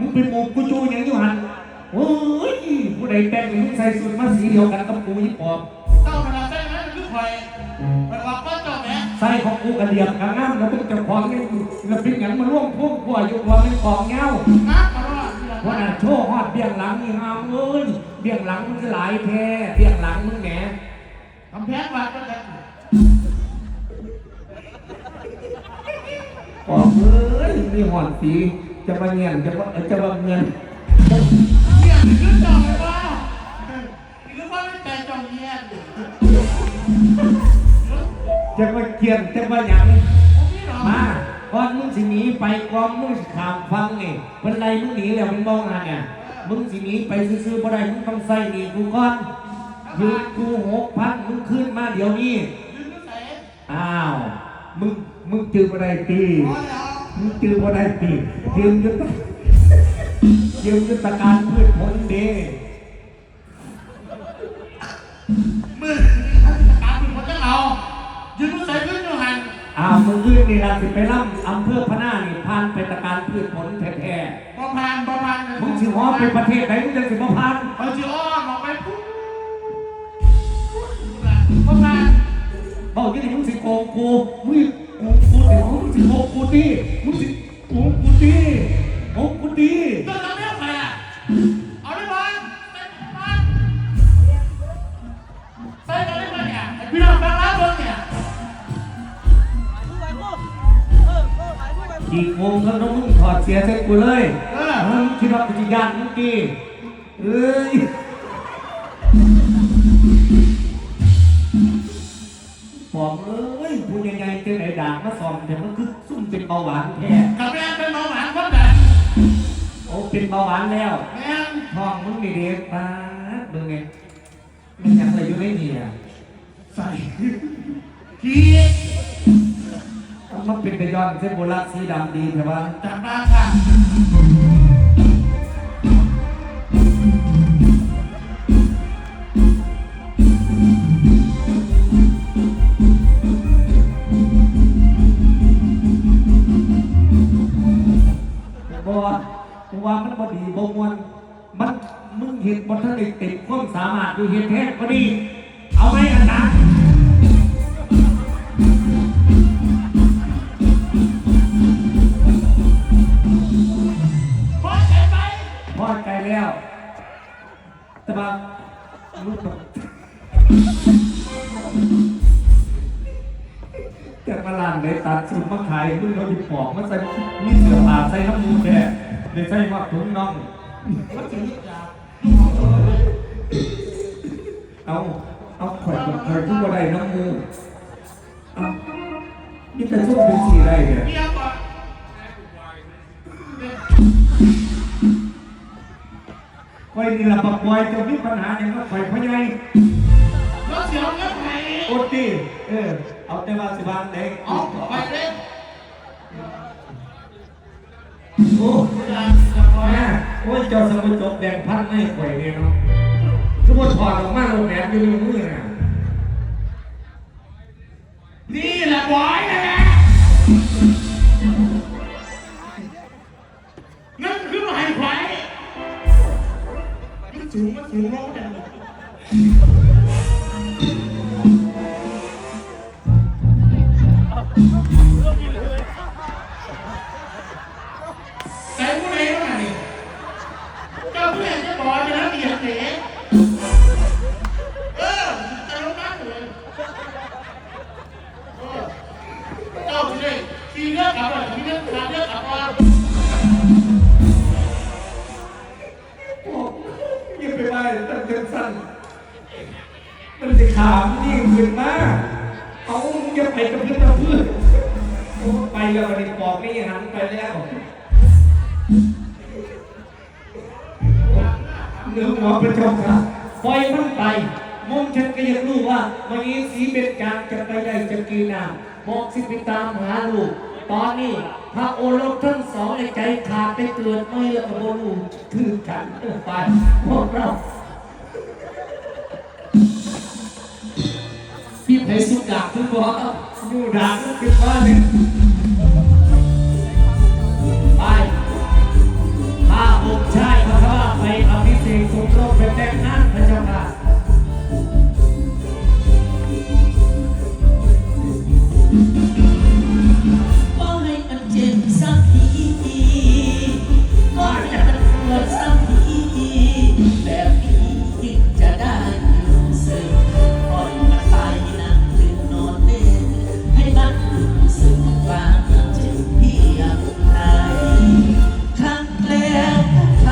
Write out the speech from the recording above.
มึงเป็นหมูกูจูอย่างอยู่หันโอ้ยผู้ใดแต่งมึงใส่สูทมาสีเดียวกันกับกูยี่ปอบเจ้าเวลาใส่ไหมมันคือไฟมันว่าก็เจ้าแม่ใส่ของกูกระเดียบกระง่ามแล้วมึงจะของนี่แล้วเป็นอย่างมาร่วมพวกพวกอยู่พวกนี้ของเงาน้ำมาว่าว่าน่ะโชว์ฮอดเบี้ยงหลังนี่ฮามเอ้ยเบี้ยงหลังมึงคือหลายแท้เบี้ยงหลังมึงแหนทำแพ้ว่าก็จะปอบเอ้ยมีหอนสี จะมาเงียนจะว่าจะว่าเงินเนี่ยมันคือเจ้าเลยว่าคือว่าไม่แต่เจ้าเยี่ยนจะมาเกียนจะมาหยังผมนี่หรอมาก่อนมึงสิหนีไปก่อนมึงสิขามฟังนี่เป็นไรมึงหนีแล้วมึงมองงานเนี่ยมึงสิหนีไปซื้อๆบ่ได้มึงต้องใส่หนีกูก่อนยืมกูหกพันมึงขึ้นมาเดี๋ยวนี้ยืนก็ใส่อ้าวมึงมึงจือบ่ได้ตี พอแล้วมึงจือบ่ได้ตียืมยุทธยืมยุทธการพืชผลเดมือตามมือคนจะเอายืนใส่ยืนอยู่หันอ้ามึงขึ้นนี่ละสิไปล่ำอำเภอพะนานี่ผ่านไปตะการพืชผลแท้ประพานประพานมึงสิฮ้อไปประเทศไหนมึงจะสิบ่ผ่านเอาจีอ้อมออกไปปุ๊บประพานบอกยี่นี่มึงสิโกงกูมึง เดี๋ยวมึงสิโกงกูดิมึงสิโกงกูดิโกงกูดิเจ้าจะไม่เอาใครอะเอาได้บ้างใส่บ้างใส่กันได้ไหมเนี่ยพี่น้องฟังแล้วเบิ่งเนี่ยอีกโมงก็ต้องมึงถอดเสียใส่กูเลยเออมึงคิดว่ากูจะยันมึงกี่เอ้ย เอ้ยพูดยังไงเจอไหนด่างมาสอนแต่มันคือซุ่มเป็นเบาหวานแท้กับแม่เป็นเบาหวานคนดันโอ้เป็นเบาหวานแล้วแม่งท้องมึงนี่เด็กปาดเบิ่งไงมันยังอะไรอยู่ในนี่อะใส่ขี้มันเป็นตะยอนเส้นโบราณสีดำดีแต่ว่าจับมาค่ะ ว่ามันบดีบ่มวนมันมึงเห็นบ่ทันได้เต็มความสามารถอยู่เห็นแท้ก็ดี เอาไหมอาจารย์พอใจไหมพอใจแล้ว แต่ว่าลูกแบบ จะมาลานเลยตัดสูตรมาขายมึงเราดิปอกมาใส่มีเสื้อผ้าใส่น้ำมูกแค่เลยใส่มาถุงน่องมันถึงจะเอาเอาข่อยกับข่อยทุกวันใดน้ำมูกเอานี่แต่ช่วงเป็นสีไรเนี่ยเมียก่อนข่อยนี่ละปักบอยจะมีปัญหาอย่างว่าข่อยพ่อใหญ่รถเสียวเงินไทยโอตีเออ เอาแต่ว่าสิบานเด็กเอาไปเลยโอ้จะจะพอแม่โอ้ยเจ้าสมุนจบแดงพันไม่ข่อยเนี่ยเนาะทุกคนถอดออกมาโรงแรมอยู่ในมือน่ะนี่แหละบอยนะนะนั่นคือหมายไว้มันสูงมันสูงลงจังแจะรับเกียรติเสียเลงมาเลยเจ้าผู้ใดขี่เลือกกลับมาขี่เลือกกลับเลือกกลับมาโอ้ยิ่งไปไหว้ตั้งเต็มสั้นมันจะขามยิ่งขึ้นมากเอาจะไปกับเพื่อนเพื่อนไปแล้ววันนี้ปอกนี่หันไปแล้ว เนื้อหัวประจบค่ะปล่อยมันไปมองฉันก็ยังรู้ว่าวันนี้สีเป็นกลางจะไปได้จะกีน้ำบอกสิไปตามหาลูก ตอนนี้พระโอรสทั้งสองในใจขาดไปเกิดไม่ละโบลูคือกันไปพวกเราพี่เพสุดาคุณบอกอยู่ดานก็คือว่าเนี่ย สียงสูงโลกแบบแน่นนะพระเจ้าค่ะ